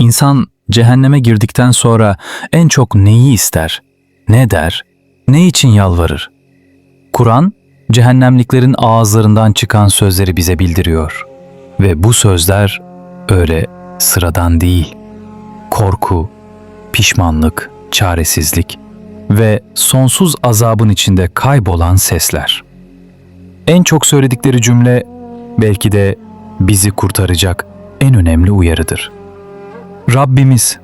İnsan cehenneme girdikten sonra en çok neyi ister? Ne der? Ne için yalvarır? Kur'an, cehennemliklerin ağızlarından çıkan sözleri bize bildiriyor. Ve bu sözler öyle sıradan değil. Korku, pişmanlık, çaresizlik ve sonsuz azabın içinde kaybolan sesler. En çok söyledikleri cümle belki de bizi kurtaracak en önemli uyarıdır. Rabbimiz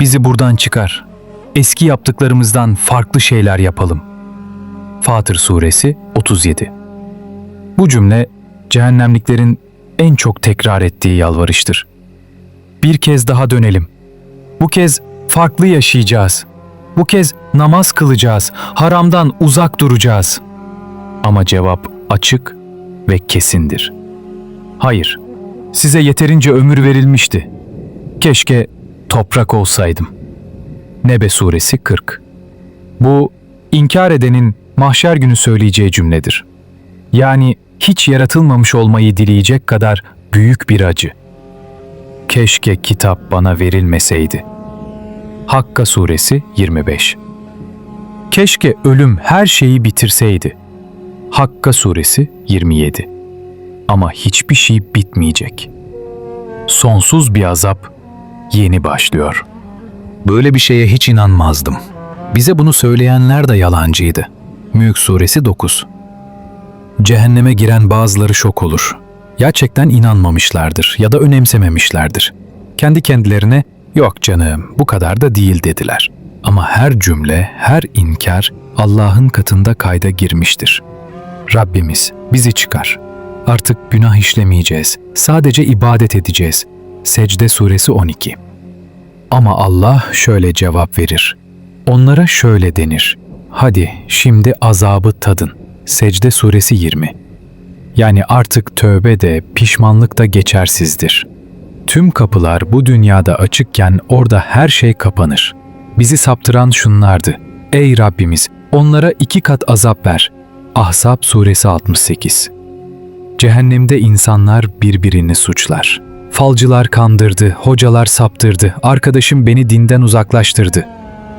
bizi buradan çıkar. Eski yaptıklarımızdan farklı şeyler yapalım. Fatır Suresi 37 Bu cümle cehennemliklerin en çok tekrar ettiği yalvarıştır. Bir kez daha dönelim. Bu kez farklı yaşayacağız. Bu kez namaz kılacağız. Haramdan uzak duracağız. Ama cevap açık ve kesindir. Hayır, size yeterince ömür verilmişti. Keşke toprak olsaydım. Nebe suresi 40 Bu, inkar edenin mahşer günü söyleyeceği cümledir. Yani hiç yaratılmamış olmayı dileyecek kadar büyük bir acı. Keşke kitap bana verilmeseydi. Hakka suresi 25 Keşke ölüm her şeyi bitirseydi. Hakka suresi 27 Ama hiçbir şey bitmeyecek. Sonsuz bir azap yeni başlıyor. Böyle bir şeye hiç inanmazdım. Bize bunu söyleyenler de yalancıydı. Mülk suresi 9 Cehenneme giren bazıları şok olur. Gerçekten inanmamışlardır ya da önemsememişlerdir. Kendi kendilerine yok canım bu kadar da değil dediler. Ama her cümle, her inkar Allah'ın katında kayda girmiştir. Rabbimiz bizi çıkar. Artık günah işlemeyeceğiz. Sadece ibadet edeceğiz. Secde suresi 12 Ama Allah şöyle cevap verir. Onlara şöyle denir. Hadi şimdi azabı tadın. Secde suresi 20 Yani artık tövbe de pişmanlık da geçersizdir. Tüm kapılar bu dünyada açıkken orada her şey kapanır. Bizi saptıran şunlardı. Ey Rabbimiz onlara iki kat azap ver. Ahzab suresi 68 Cehennemde insanlar birbirini suçlar. Falcılar kandırdı, hocalar saptırdı, arkadaşım beni dinden uzaklaştırdı.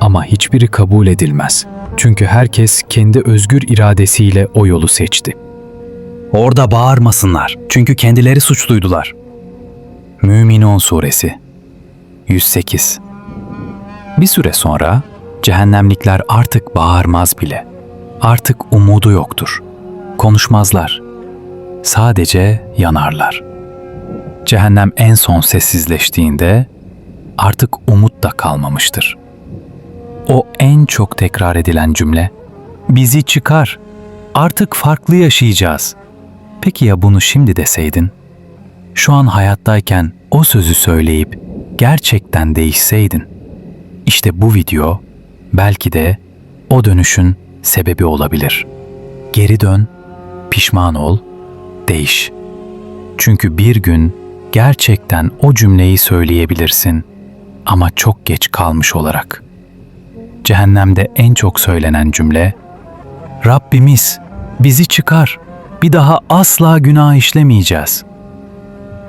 Ama hiçbiri kabul edilmez. Çünkü herkes kendi özgür iradesiyle o yolu seçti. Orada bağırmasınlar çünkü kendileri suçluydular. Müminun Suresi 108 Bir süre sonra cehennemlikler artık bağırmaz bile. Artık umudu yoktur. Konuşmazlar. Sadece yanarlar. Cehennem en son sessizleştiğinde artık umut da kalmamıştır. O en çok tekrar edilen cümle, bizi çıkar, artık farklı yaşayacağız. Peki ya bunu şimdi deseydin? Şu an hayattayken o sözü söyleyip gerçekten değişseydin? İşte bu video belki de o dönüşün sebebi olabilir. Geri dön, pişman ol, değiş. Çünkü bir gün gerçekten o cümleyi söyleyebilirsin ama çok geç kalmış olarak. Cehennemde en çok söylenen cümle Rabbimiz bizi çıkar. Bir daha asla günah işlemeyeceğiz.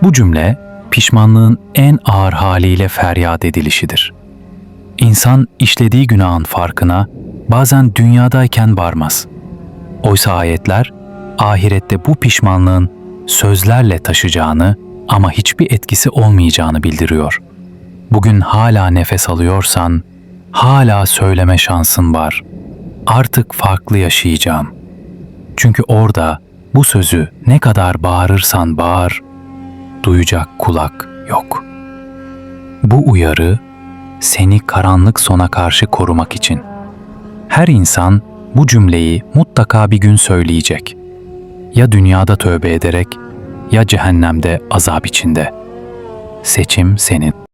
Bu cümle pişmanlığın en ağır haliyle feryat edilişidir. İnsan işlediği günahın farkına bazen dünyadayken varmaz. Oysa ayetler ahirette bu pişmanlığın sözlerle taşacağını ama hiçbir etkisi olmayacağını bildiriyor. Bugün hala nefes alıyorsan, hala söyleme şansın var. Artık farklı yaşayacağım. Çünkü orada bu sözü ne kadar bağırırsan bağır, duyacak kulak yok. Bu uyarı seni karanlık sona karşı korumak için. Her insan bu cümleyi mutlaka bir gün söyleyecek. Ya dünyada tövbe ederek ya cehennemde azap içinde. Seçim senin.